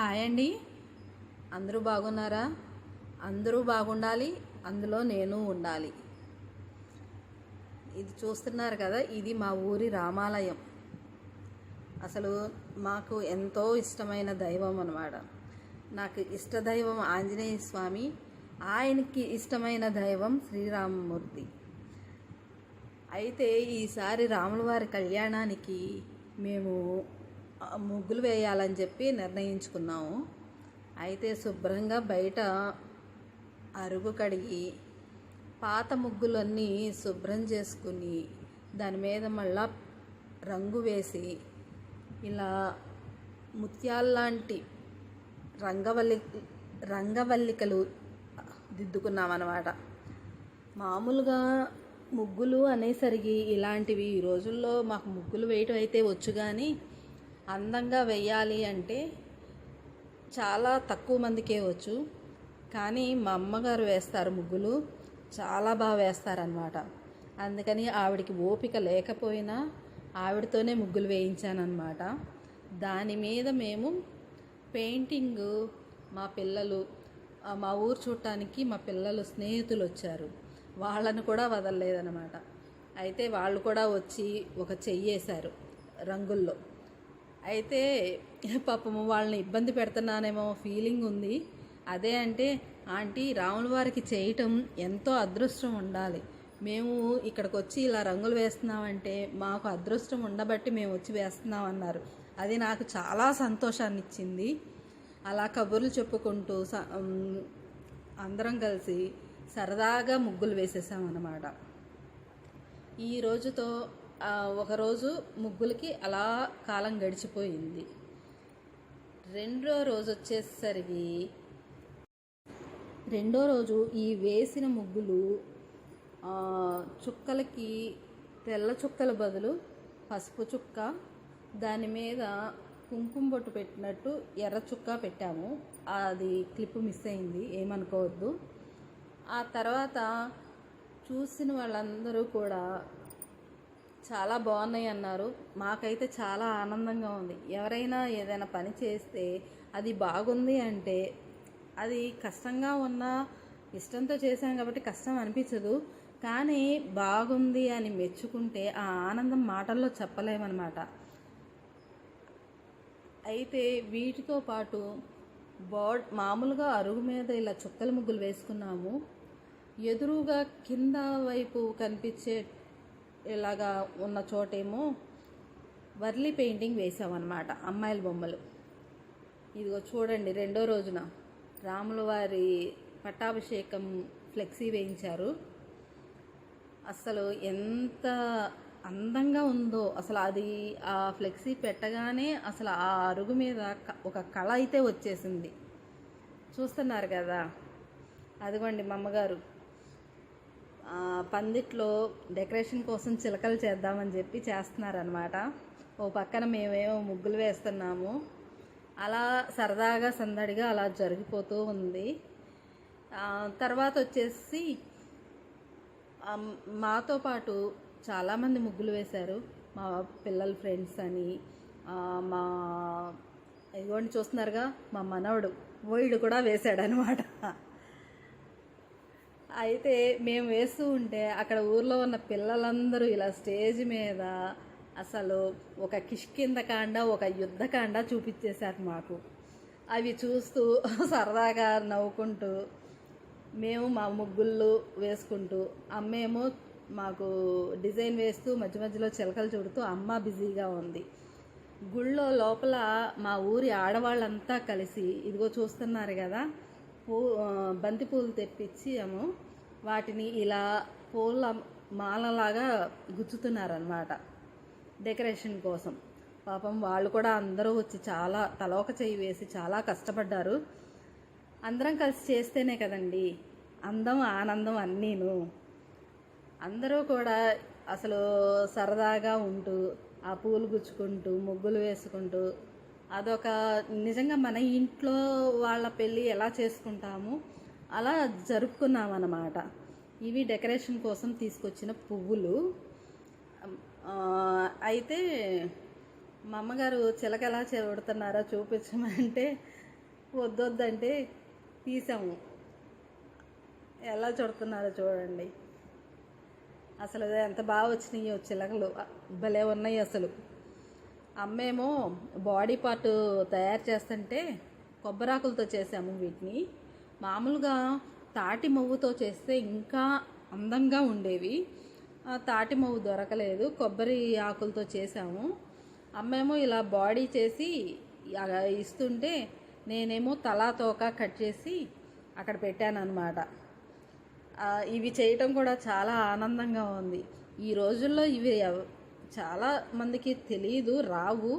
Hi అండి. అందరూ బాగున్నారా? అందరూ బాగుండాలి అందులో నేను ఉండాలి. ఇది చూస్తున్నారు కదా ఇది మా ఊరి రామాలయం. అసలు మాకు ఎంతో ఇష్టమైన దైవం అనమాట నాకు ఇష్ట దైవం ఆంజనేయ స్వామి ఆయనకి ఇష్టమైన దైవం శ్రీరామమూర్తి. అయితే ఈసారి రాముల వారి కళ్యాణానికి మేము ముగ్గులు వేయాలని చెప్పి నిర్ణయించుకున్నాము. అయితే శుభ్రంగా బయట అరుగు కడిగి పాత ముగ్గులన్నీ శుభ్రం చేసుకుని దాని మీద మళ్ళా రంగు వేసి ఇలా ముత్యాల్లాంటి రంగవల్లి రంగవల్లికలు దిద్దుకున్నామన్నమాట. మామూలుగా ముగ్గులు అనేసరికి ఇలాంటివి ఈ రోజుల్లో మాకు ముగ్గులు వేయటం అయితే వచ్చు కానీ అందంగా వేయాలి అంటే చాలా తక్కువ మందికే వచ్చు. కానీ మా అమ్మగారు వేస్తారు ముగ్గులు. చాలా బాగా వేస్తారనమాట అందుకని ఆవిడకి ఓపిక లేకపోయినా ఆవిడతోనే ముగ్గులు వేయించానమాట దాని మీద మేము పెయింటింగ్ మా పిల్లలు మా ఊరు చూడటానికి మా పిల్లలు స్నేహితులు వచ్చారు. వాళ్ళను కూడా వదలలేదనమాట అయితే వాళ్ళు కూడా వచ్చి ఒక చెయ్యేశారు రంగుల్లో. అయితే పాపము వాళ్ళని ఇబ్బంది పెడుతున్నానేమో ఫీలింగ్ ఉంది. అదే అంటే ఆంటీ రాముల వారికి చేయటం ఎంతో అదృష్టం ఉండాలి. మేము ఇక్కడికి వచ్చి ఇలా రంగులు వేస్తున్నామంటే మాకు అదృష్టం ఉండబట్టి మేము వచ్చి వేస్తున్నాం అన్నారు అది నాకు చాలా సంతోషాన్ని ఇచ్చింది అలా కబుర్లు చెప్పుకుంటూ స- అందరం కలిసి సరదాగా ముగ్గులు వేసేసామన్నమాట. ఈ రోజుతో ఒకరోజు ముగ్గులకి అలా కాలం గడిచిపోయింది. రెండో రోజు వచ్చేసరికి రెండో రోజు ఈ వేసిన ముగ్గులు చుక్కలకి తెల్ల చుక్కల బదులు పసుపు చుక్క దాని మీద కుంకుమ బొట్టు పెట్టినట్టు ఎర్ర చుక్క పెట్టాము. అది క్లిప్ మిస్ అయింది ఏమనుకోవద్దు. ఆ తర్వాత చూసిన వాళ్ళందరూ కూడా చాలా బాగున్నాయి అన్నారు. మాకైతే చాలా ఆనందంగా ఉంది. ఎవరైనా ఏదైనా పని చేస్తే అది బాగుంది అంటే అది కష్టంగా ఉన్నా ఇష్టంతో చేశాం కాబట్టి కష్టం అనిపించదు. కానీ బాగుంది అని మెచ్చుకుంటే ఆ ఆనందం మాటల్లో చెప్పలేమన్నమాట. అయితే వీటితో పాటు బోర్డ్ మామూలుగా అరుగు మీద ఇలా చుక్కల ముగ్గులు వేసుకున్నాము. ఎదురుగా కింద వైపు కనిపించే ఇలాగా ఉన్న చోటేమో వర్లీ పెయింటింగ్ వేసామన్నమాట అమ్మాయిల బొమ్మలు. ఇదిగో చూడండి రెండో రోజున రాముల వారి పట్టాభిషేకం ఫ్లెక్సీ వేయించారు. అసలు ఎంత అందంగా ఉందో అసలు అది ఆ ఫ్లెక్సీ పెట్టగానే అసలు ఆ అరుగు మీద క- ఒక కళ అయితే వచ్చేసింది. చూస్తున్నారు కదా? అదిగోండి మా అమ్మగారు పందిట్లో డెకరేషన్ కోసం చిలకలు చేద్దామని చెప్పి చేస్తున్నారనమాట ఓ పక్కన మేమేమో ముగ్గులు వేస్తున్నాము. అలా సరదాగా సందడిగా అలా జరిగిపోతూ ఉంది. తర్వాత వచ్చేసి మాతో పాటు చాలామంది ముగ్గులు వేశారు. మా పిల్లల ఫ్రెండ్స్ అని మా ఇదిగోండి చూస్తున్నారుగా మా మనవడు ఓయిడు కూడా వేశాడనమాట అయితే మేము వేస్తూ ఉంటే అక్కడ ఊర్లో ఉన్న పిల్లలందరూ ఇలా స్టేజ్ మీద అసలు ఒక కిష్కిందకాండ ఒక యుద్ధకాండ చూపించేశారు మాకు. అవి చూస్తూ సరదాగా నవ్వుకుంటూ మేము మా ముగ్గుళ్ళు వేసుకుంటూ అమ్మేమో మాకు డిజైన్ వేస్తూ మధ్య మధ్యలో చిలకలు చూడుతూ అమ్మ బిజీగా ఉంది. గుళ్ళో లోపల మా ఊరి ఆడవాళ్ళంతా కలిసి ఇదిగో చూస్తున్నారు కదా పూ బంతి పూలు తెప్పించాము. వాటిని ఇలా పూల మాలలాగా గుచ్చుతున్నారనమాట డెకరేషన్ కోసం. పాపం వాళ్ళు కూడా అందరూ వచ్చి చాలా తలోక చేయి వేసి చాలా కష్టపడ్డారు. అందరం కలిసి చేస్తేనే కదండి అందం ఆనందం అన్నీను. అందరూ కూడా అసలు సరదాగా ఉంటూ ఆ పూలు గుచ్చుకుంటూ ముగ్గులు వేసుకుంటూ అదొక నిజంగా మన ఇంట్లో వాళ్ళ పెళ్ళి ఎలా చేసుకుంటాము అలా జరుపుకున్నాం అన్నమాట ఇవి డెకరేషన్ కోసం తీసుకొచ్చిన పువ్వులు. అయితే మా అమ్మగారు చిలక ఎలా చెడుతున్నారో చూపించమంటే వద్దొద్దంటే తీసాము. ఎలా చుడుతున్నారో చూడండి. అసలు ఎంత బాగా వచ్చినాయో చిలకలు. భలే ఉన్నాయి అసలు. అమ్మేమో బాడీ పార్ట్ తయారు చేస్తుంటే కొబ్బరాకులతో చేసాము వీటిని. మామూలుగా తాటి మవ్వుతో చేస్తే ఇంకా అందంగా ఉండేవి. తాటి మవ్వు దొరకలేదు. కొబ్బరి ఆకులతో చేసాము. అమ్మేమో ఇలా బాడీ చేసి ఇస్తుంటే నేనేమో తలా తోక కట్ చేసి అక్కడ పెట్టాను అనమాట ఇవి చేయటం కూడా చాలా ఆనందంగా ఉంది. ఈ రోజుల్లో ఇవి చాలా మందికి తెలియదు రావు.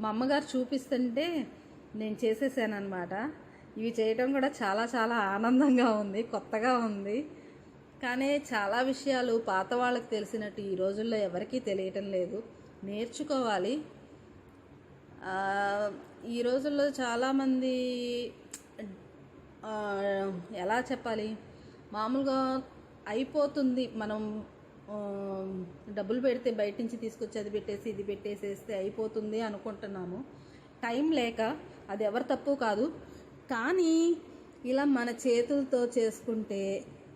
మా అమ్మగారు చూపిస్తుంటే నేను చేసేసాను అనమాట ఇవి చేయటం కూడా చాలా చాలా ఆనందంగా ఉంది కొత్తగా ఉంది. కానీ చాలా విషయాలు పాత వాళ్ళకి తెలిసినట్టు ఈ రోజుల్లో ఎవరికీ తెలియటం లేదు. నేర్చుకోవాలి. ఈ రోజుల్లో చాలామంది ఎలా చెప్పాలి? మామూలుగా అయిపోతుంది. మనం డబ్బులు పెడితే బయట నుంచి తీసుకొచ్చి అది పెట్టేసి ఇది పెట్టేసేస్తే అయిపోతుంది అనుకుంటున్నాము. టైం లేక అది ఎవరి తప్పు కాదు. కానీ ఇలా మన చేతులతో చేసుకుంటే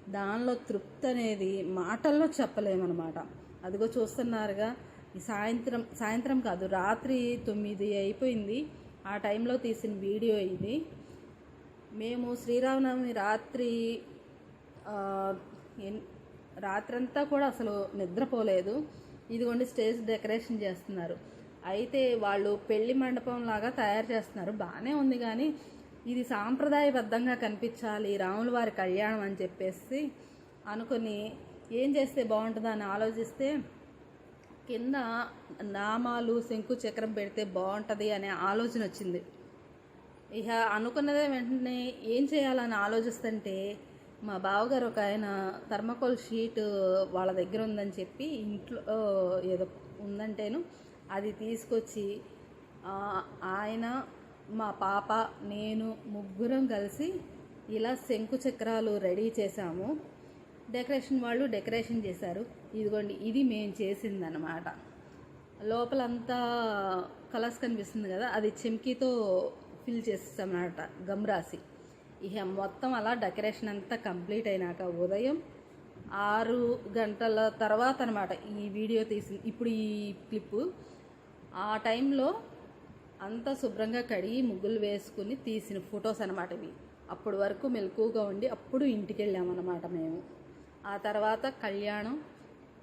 దానిలో తృప్తి అనేది మాటల్లో చెప్పలేమన్నమాట. అదిగో చూస్తున్నారుగా ఈ సాయంత్రం సాయంత్రం కాదు రాత్రి తొమ్మిది అయిపోయింది. ఆ టైంలో తీసిన వీడియో ఇది. మేము శ్రీరామనవమి రాత్రి రాత్రంతా కూడా అసలు నిద్రపోలేదు. ఇదిగోండి స్టేజ్ డెకరేషన్ చేస్తున్నారు. అయితే వాళ్ళు పెళ్ళి మండపం లాగా తయారు చేస్తున్నారు. బాగానే ఉంది కానీ ఇది సాంప్రదాయబద్ధంగా కనిపించాలి రాముల వారి కళ్యాణం అని చెప్పేసి అనుకుని ఏం చేస్తే బాగుంటుందని ఆలోచిస్తే కింద నామాలు శంకు చక్రం పెడితే బాగుంటుంది అనే ఆలోచన వచ్చింది. ఇక అనుకున్నదే వెంటనే ఏం చేయాలని ఆలోచిస్తుంటే మా బావగారు ఒక ఆయన థర్మకోల్ షీట్ వాళ్ళ దగ్గర ఉందని చెప్పి ఇంట్లో ఏదో ఉందంటేను అది తీసుకొచ్చి ఆయన మా పాప నేను ముగ్గురం కలిసి ఇలా శంకు చక్రాలు రెడీ చేశాము. డెకరేషన్ వాళ్ళు డెకరేషన్ చేశారు. ఇదిగోండి ఇది మేము చేసిందనమాట లోపలంతా కలర్స్ కనిపిస్తుంది కదా అది చెమ్కీతో ఫిల్ చేస్తామన్నమాట గమ్ రాసి ఇక మొత్తం అలా డెకరేషన్ అంతా కంప్లీట్ అయినాక ఉదయం ఆరు గంటల తర్వాత అనమాట ఈ వీడియో తీసి ఇప్పుడు ఈ క్లిప్పు ఆ టైంలో అంతా శుభ్రంగా కడిగి ముగ్గులు వేసుకుని తీసిన ఫొటోస్ అనమాట ఇవి. అప్పటి వరకు మెలకుగా ఉండి అప్పుడు ఇంటికి వెళ్ళామన్నమాట మేము. ఆ తర్వాత కళ్యాణం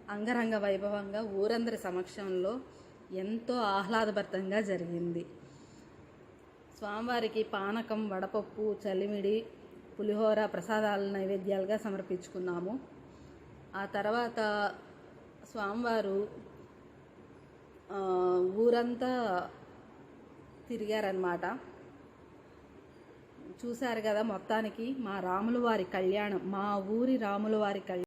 అంగరంగ వైభవంగా ఊరందరి సమక్షంలో ఎంతో ఆహ్లాదభరితంగా జరిగింది. స్వామివారికి పానకం వడపప్పు చలిమిడి పులిహోర ప్రసాదాల నైవేద్యాలుగా సమర్పించుకున్నాము. ఆ తర్వాత స్వామివారు ఊరంతా తిరిగారనమాట చూశారు కదా మొత్తానికి మా రాములవారి కళ్యాణం మా ఊరి రాములవారి కళ్యాణం.